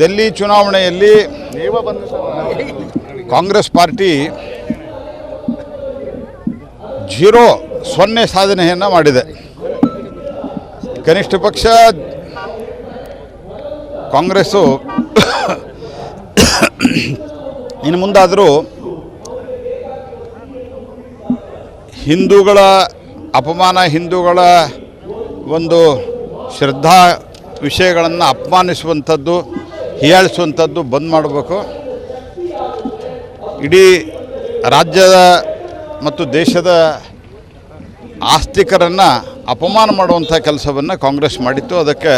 ದಿಲ್ಲಿ ಚುನಾವಣೆಯಲ್ಲಿ Congress party zero ಸೊನ್ನೆ ಸಾಧನೆಯನ್ನು ಮಾಡಿದೆ. ಕನಿಷ್ಠ ಪಕ್ಷ ಕಾಂಗ್ರೆಸ್ಸು ಇನ್ನು ಮುಂದಾದರೂ ಹಿಂದೂಗಳ ಅಪಮಾನ ಹಿಂದೂಗಳ ಒಂದು ಶ್ರದ್ಧಾ ವಿಷಯಗಳನ್ನು ಅಪಮಾನಿಸುವಂಥದ್ದು ಹೀಯಾಳಿಸುವಂಥದ್ದು ಬಂದ್ ಮಾಡಬೇಕು. ಇಡೀ ರಾಜ್ಯದ ಮತ್ತು ದೇಶದ ಆಸ್ತಿಕರನ್ನು ಅಪಮಾನ ಮಾಡುವಂಥ ಕೆಲಸವನ್ನು ಕಾಂಗ್ರೆಸ್ ಮಾಡಿತ್ತು. ಅದಕ್ಕೆ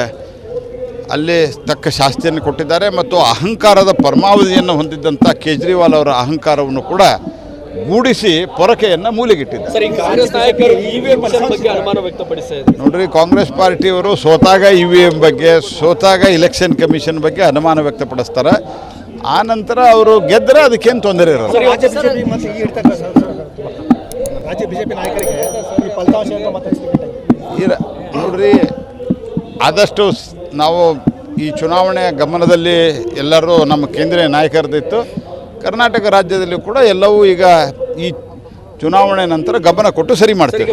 ಅಲ್ಲಿ ತಕ್ಕ ಶಾಸ್ತಿಯನ್ನು ಕೊಟ್ಟಿದ್ದಾರೆ ಮತ್ತು ಅಹಂಕಾರದ ಪರಮಾವಧಿಯನ್ನು ಹೊಂದಿದ್ದಂಥ ಕೇಜ್ರಿವಾಲ್ ಅವರ ಅಹಂಕಾರವನ್ನು ಕೂಡ ಗೂಡಿಸಿ ಪೊರಕೆಯನ್ನು ಮೂಲೆಗಿಟ್ಟಿದ್ದಾರೆ. ಸರ್ ಈ ಕಾಂಗ್ರೆಸ್ ನಾಯಕರು ಇವಿಎಂ ಬಗ್ಗೆ ಅನುಮಾನ ವ್ಯಕ್ತಪಡಿಸ್ತಾ ಇದ್ದಾರೆ. ನೋಡ್ರಿ ಕಾಂಗ್ರೆಸ್ ಪಾರ್ಟಿಯವರು ಸೋತಾಗ ಇ ವಿ ಎಂ ಬಗ್ಗೆ ಸೋತಾಗ ಇಲೆಕ್ಷನ್ ಕಮಿಷನ್ ಬಗ್ಗೆ ಅನುಮಾನ ವ್ಯಕ್ತಪಡಿಸ್ತಾರೆ. ಆ ನಂತರ ಅವರು ಗೆದ್ದರೆ ಅದಕ್ಕೇನು ತೊಂದರೆ ಇರಲ್ಲ. ರಾಜ್ಯ ಬಿಜೆಪಿ ಮತ್ತು ಈ ಇರ್ತಕ್ಕ ರಾಜ್ಯ ಬಿಜೆಪಿ ನಾಯಕರಿಗೆ ಈ ಫಲಿತಾಂಶವನ್ನು ಮತ್ತೆ ಇರ ನೋಡ್ರಿ ಆದಷ್ಟು ಸ್- ನಾವು ಈ ಚುನಾವಣೆ ಗಮನದಲ್ಲಿ ಎಲ್ಲರೂ ನಮ್ಮ ಕೇಂದ್ರೀಯ ನಾಯಕರದಿತ್ತು. ಕರ್ನಾಟಕ ರಾಜ್ಯದಲ್ಲಿ ಕೂಡ ಎಲ್ಲವೂ ಈಗ ಈ ಚುನಾವಣೆ ನಂತರ ಗಮನ ಕೊಟ್ಟು ಸರಿ ಮಾಡ್ತೀವಿ.